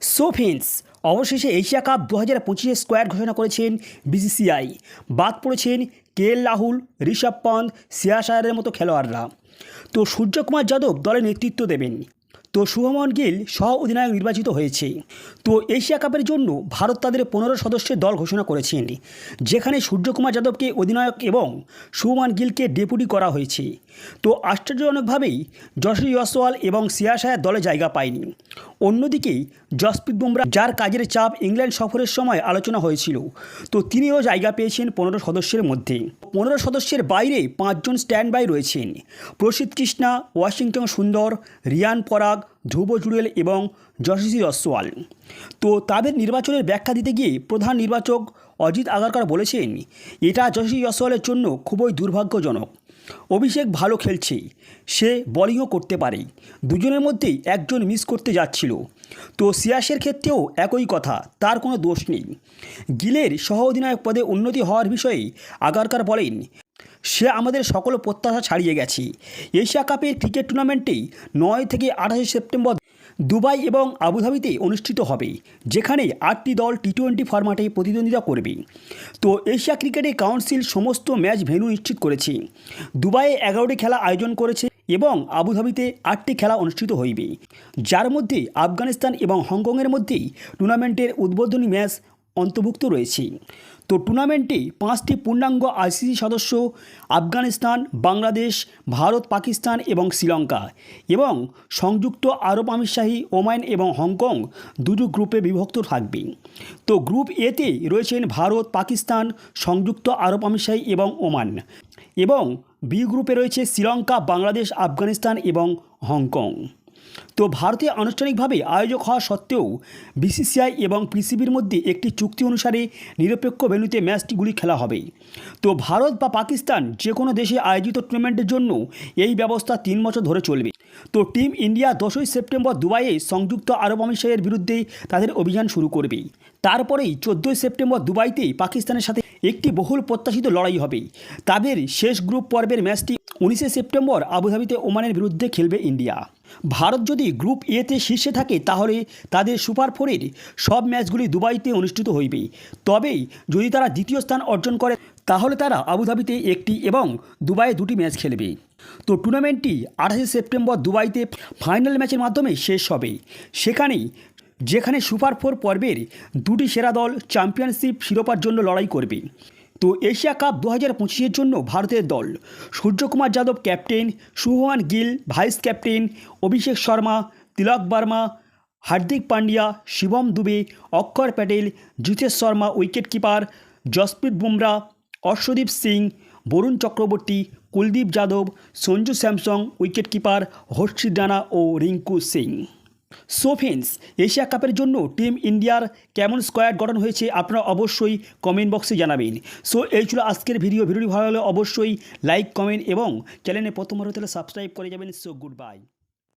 So friends অবশেষে Asia cup দু হাজার পঁচিশে স্কোয়াড ঘোষণা করেছেন বিসিসিআই। বাদ পড়েছেন কে এল রাহুল, ঋষভ পন্থ সিয়াশায়ারের মতো খেলোয়াড়রা। তো সূর্যকুমার যাদব দলে নেতৃত্ব দেবেন। তো শুভমন গিল সহ অধিনায়ক নির্বাচিত হয়েছে। তো এশিয়া কাপের জন্য ভারত তাদের পনেরো সদস্যের দল ঘোষণা করেছেন। যেখানে সূর্যকুমার যাদবকে অধিনায়ক এবং শুভমান গিলকে ডেপুটি করা হয়েছে। তো আশ্চর্যজনকভাবেই যশস্বী জয়সওয়াল এবং সিয়াশায়ার দলে জায়গা পায়নি। অন্যদিকে জসপ্রীত বুমরা, যার কাজের চাপ ইংল্যান্ড সফরের সময় আলোচনা হয়েছিল, তো তিনিও জায়গা পেয়েছেন পনেরো সদস্যের মধ্যে। পনেরো সদস্যের বাইরে পাঁচজন স্ট্যান্ড বাই রয়েছেন। প্রসিদ্ধ কৃষ্ণা, ওয়াশিংটন সুন্দর, রিয়ান পরাগ ধ্রুব জুড়েল এবং যশস্বী জসওয়াল তো তাদের নির্বাচনের ব্যাখ্যা দিতে গিয়ে প্রধান নির্বাচক অজিত আগারকার বলেছেন, এটা যশস্বী জসওয়ালের জন্য খুবই দুর্ভাগ্যজনক। অভিষেক ভালো খেলছে, সে বলিংও করতে পারে। দুজনের মধ্যেই একজন মিস করতে যাচ্ছিল। তো সিয়াসের ক্ষেত্রেও একই কথা, তার কোনো দোষ নেই। গিলের সহ অধিনায়ক পদে উন্নতি হওয়ার বিষয়ে আগারকার বলেন সে আমাদের সকল প্রত্যাশা ছাড়িয়ে গেছে। এশিয়া কাপের ক্রিকেট টুর্নামেন্টেই নয় থেকে আঠাশে সেপ্টেম্বর দুবাই এবং আবুধাবিতে অনুষ্ঠিত হবে, যেখানে আটটি দল টি টোয়েন্টি ফরম্যাটে প্রতিদ্বন্দ্বিতা করবে। তো এশিয়া ক্রিকেটে কাউন্সিল সমস্ত ম্যাচ ভেন্যু নিশ্চিত করেছে। দুবাইয়ে এগারোটি খেলা আয়োজন করেছে এবং আবুধাবিতে আটটি খেলা অনুষ্ঠিত হইবে। যার মধ্যে আফগানিস্তান এবং হংকংয়ের মধ্যেই টুর্নামেন্টের উদ্বোধনী ম্যাচ অন্তর্ভুক্ত রয়েছে। তো টুর্নামেন্টে পাঁচটি পূর্ণাঙ্গ আইসিসি সদস্য আফগানিস্তান, বাংলাদেশ, ভারত, পাকিস্তান এবং শ্রীলঙ্কা এবং সংযুক্ত আরব আমিরশাহী, ওমান এবং হংকং দুটো গ্রুপে বিভক্ত থাকবে। তো গ্রুপ এতে রয়েছেন ভারত, পাকিস্তান, সংযুক্ত আরব আমিরশাহী এবং ওমান এবং বি গ্রুপে রয়েছে শ্রীলঙ্কা, বাংলাদেশ, আফগানিস্তান এবং হংকং। তো ভারতে আনুষ্ঠানিকভাবে আয়োজক হওয়া সত্ত্বেও বিসিসিআই এবং পিসিবির মধ্যে একটি চুক্তি অনুসারে নিরপেক্ষ ভেন্যুতে ম্যাচটিগুলি খেলা হবে। তো ভারত বা পাকিস্তান যে কোনো দেশে আয়োজিত টুর্নামেন্টের জন্য এই ব্যবস্থা তিন বছর ধরে চলবে। তো টিম ইন্ডিয়া দশই সেপ্টেম্বর দুবাইয়ে সংযুক্ত আরব আমিরশাহের বিরুদ্ধে তাদের অভিযান শুরু করবে। তারপরেই চোদ্দোই সেপ্টেম্বর দুবাইতে পাকিস্তানের সাথে একটি বহুল প্রত্যাশিত লড়াই হবে। তাদের শেষ গ্রুপ পর্বের ম্যাচটি উনিশে সেপ্টেম্বর আবুধাবিতে ওমানের বিরুদ্ধে খেলবে ইন্ডিয়া। ভারত যদি গ্রুপ এতে শীর্ষে থাকে, তাহলে তাদের সুপার ফোরের সব ম্যাচগুলি দুবাইতে অনুষ্ঠিত হইবে। তবেই যদি তারা দ্বিতীয় স্থান অর্জন করে, তাহলে তারা আবুধাবিতে একটি এবং দুবাইয়ে দুটি ম্যাচ খেলবে। তো টুর্নামেন্টটি আঠাশে সেপ্টেম্বর দুবাইতে ফাইনাল ম্যাচের মাধ্যমে শেষ হবে। সেখানেই, যেখানে সুপার ফোর পর্বের দুটি সেরা দল চ্যাম্পিয়নশিপ শিরোপার জন্য লড়াই করবে। তো এশিয়া কাপ দু হাজার পঁচিশের জন্য ভারতের দল। Suryakumar Yadav captain Shubman Gill vice captain, Abhishek Sharma, Tilak Varma, Hardik Pandya, Shivam Dube, Axar Patel, Jitesh Sharma wicket keeper Jasprit Bumrah, Arshdeep Singh, Varun Chakravarthy, Kuldeep Yadav, Sanju Samson wicket keeper Harshit Rana ও Rinku Singh. So friends Asia কাপের জন্য team ইন্ডিয়ার কেমন squad গঠন হয়েছে আপনারা অবশ্যই comment বক্সে জানাবেন। সো এই ছিল আজকের ভিডিও ভিডিওটি ভালো হলে অবশ্যই লাইক কমেন্ট এবং চ্যানেলে প্রথমবার হতে সাবস্ক্রাইব করে যাবেন। So good bye